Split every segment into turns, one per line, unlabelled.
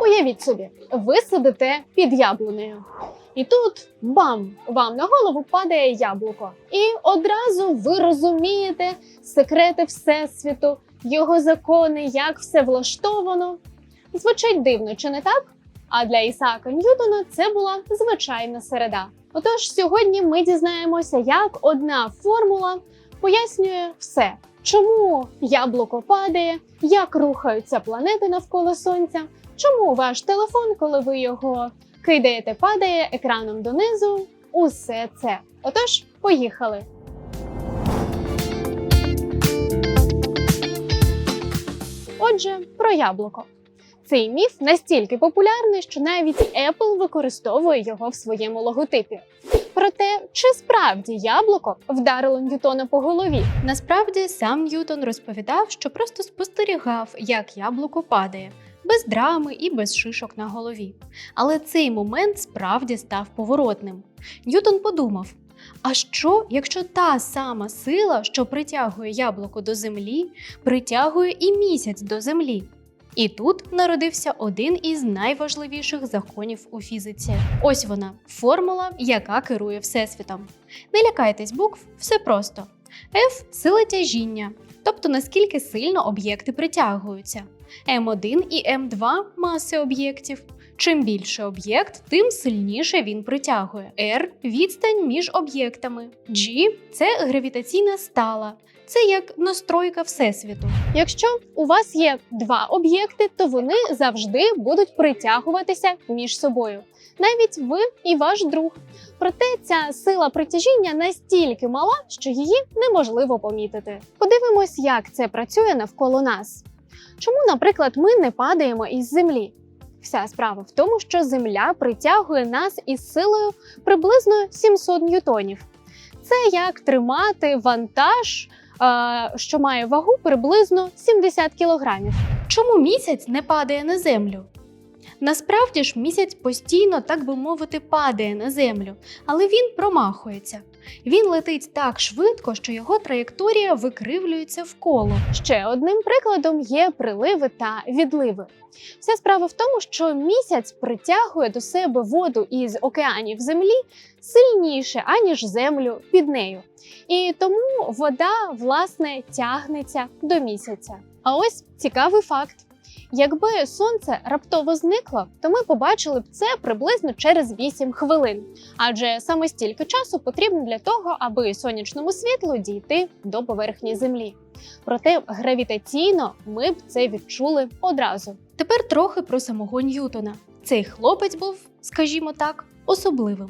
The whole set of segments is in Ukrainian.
Уявіть собі, ви сидите під яблунею. І тут бам! Вам на голову падає яблуко. І одразу ви розумієте секрети Всесвіту, його закони, як все влаштовано. Звучить дивно, чи не так? А для Ісаака Ньютона це була звичайна середа. Отож, сьогодні ми дізнаємося, як одна формула пояснює все, чому яблуко падає, як рухаються планети навколо сонця, чому ваш телефон, коли ви його кидаєте, падає екраном донизу. Усе це. Отож, поїхали. Отже, про яблуко. Цей міф настільки популярний, що навіть Apple використовує його в своєму логотипі. Проте, чи справді яблуко вдарило Ньютона по голові?
Насправді сам Ньютон розповідав, що просто спостерігав, як яблуко падає, без драми і без шишок на голові. Але цей момент справді став поворотним. Ньютон подумав: а що, якщо та сама сила, що притягує яблуко до землі, притягує і місяць до землі? І тут народився один із найважливіших законів у фізиці. Ось вона формула, яка керує всесвітом. Не лякайтесь букв, все просто. F – сила тяжіння, тобто наскільки сильно об'єкти притягуються. М1 і М2 – маси об'єктів. Чим більше об'єкт, тим сильніше він притягує. R – відстань між об'єктами. G – це гравітаційна стала. Це як настройка всесвіту.
Якщо у вас є два об'єкти, то вони завжди будуть притягуватися між собою, навіть ви і ваш друг. Проте ця сила притяжіння настільки мала, що її неможливо помітити. Подивимось, як це працює навколо нас. Чому, наприклад, ми не падаємо із землі? Вся справа в тому, що Земля притягує нас із силою приблизно 700 ньютонів. Це як тримати вантаж, що має вагу приблизно 70 кілограмів.
Чому місяць не падає на землю? Насправді ж місяць постійно, так би мовити, падає на землю, але він промахується. Він летить так швидко, що його траєкторія викривлюється в коло.
Ще одним прикладом є приливи та відливи. Вся справа в тому, що місяць притягує до себе воду із океанів землі сильніше, аніж землю під нею. І тому вода, власне, тягнеться до місяця. А ось цікавий факт. Якби сонце раптово зникло, то ми побачили б це приблизно через 8 хвилин, адже саме стільки часу потрібно для того, аби сонячному світлу дійти до поверхні землі. Проте гравітаційно ми б це відчули одразу.
Тепер трохи про самого Ньютона. Цей хлопець був, скажімо так, особливим.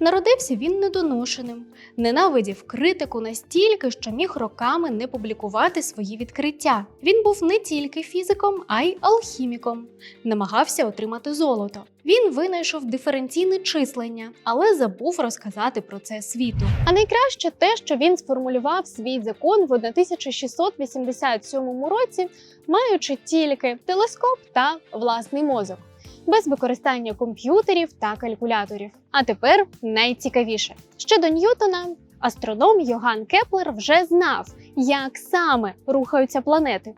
Народився він недоношеним, ненавидів критику настільки, що міг роками не публікувати свої відкриття. Він був не тільки фізиком, а й алхіміком, намагався отримати золото. Він винайшов диференційне числення, але забув розказати про це світу.
А найкраще те, що він сформулював свій закон в 1687 році, маючи тільки телескоп та власний мозок, без використання комп'ютерів та калькуляторів. А тепер найцікавіше. щодо до Ньютона астроном Йоган Кеплер вже знав, як саме рухаються планети.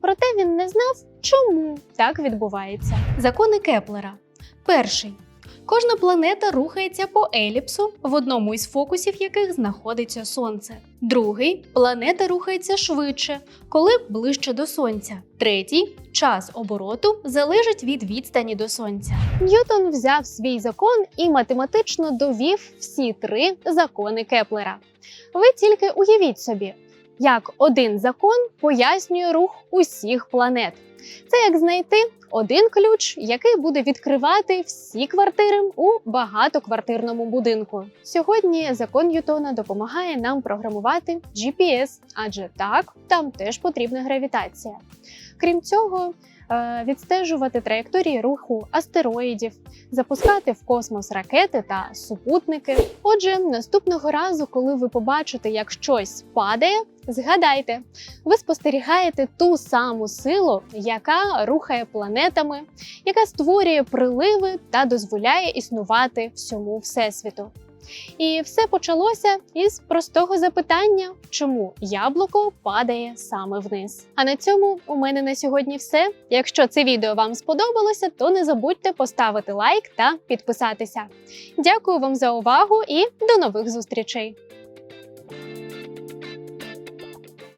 Проте він не знав, чому так відбувається.
Закони Кеплера. Перший. Кожна планета рухається по еліпсу, в одному із фокусів яких знаходиться Сонце. Другий планета рухається швидше, коли ближче до Сонця. Третій час обороту залежить від відстані до Сонця.
Ньютон взяв свій закон і математично довів всі три закони Кеплера. Ви тільки уявіть собі, як один закон пояснює рух усіх планет. Це як знайти один ключ, який буде відкривати всі квартири у багатоквартирному будинку. Сьогодні закон Ньютона допомагає нам програмувати GPS, адже так, там теж потрібна гравітація. Крім цього, відстежувати траєкторії руху астероїдів, запускати в космос ракети та супутники. Отже, наступного разу, коли ви побачите, як щось падає, згадайте, ви спостерігаєте ту саму силу, яка рухає планетами, яка створює приливи та дозволяє існувати всьому всесвіту. І все почалося із простого запитання, чому яблуко падає саме вниз. А на цьому у мене на сьогодні все. Якщо це відео вам сподобалося, то не забудьте поставити лайк та підписатися. Дякую вам за увагу і до нових зустрічей!